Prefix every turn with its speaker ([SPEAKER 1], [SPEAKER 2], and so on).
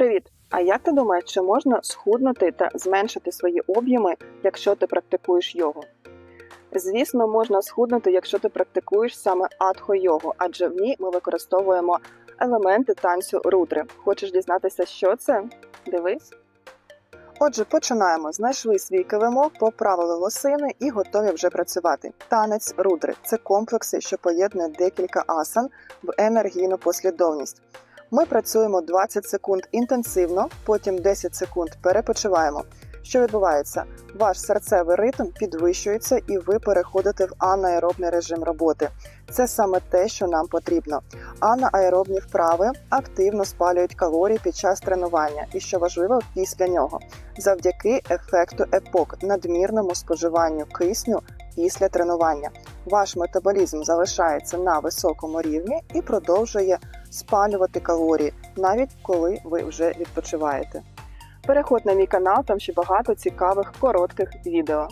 [SPEAKER 1] Привіт! А як ти думаєш, чи можна схуднути та зменшити свої об'єми, якщо ти практикуєш йогу? Звісно, можна схуднути, якщо ти практикуєш саме атхо-йогу, адже в ній ми використовуємо елементи танцю рудри. Хочеш дізнатися, що це? Дивись. Отже, починаємо. Знайшли свій килимок, поправили лосини і готові вже працювати. Танець рудри це комплекси, що поєднує декілька асан в енергійну послідовність. Ми працюємо 20 секунд інтенсивно, потім 10 секунд перепочиваємо. Що відбувається? Ваш серцевий ритм підвищується і ви переходите в анаеробний режим роботи. Це саме те, що нам потрібно. Анаеробні вправи активно спалюють калорії під час тренування, і що важливо після нього, завдяки ефекту епок, надмірному споживанню кисню після тренування. Ваш метаболізм залишається на високому рівні і продовжує спалювати калорії, навіть коли ви вже відпочиваєте. Переходь на мій канал, там ще багато цікавих коротких відео.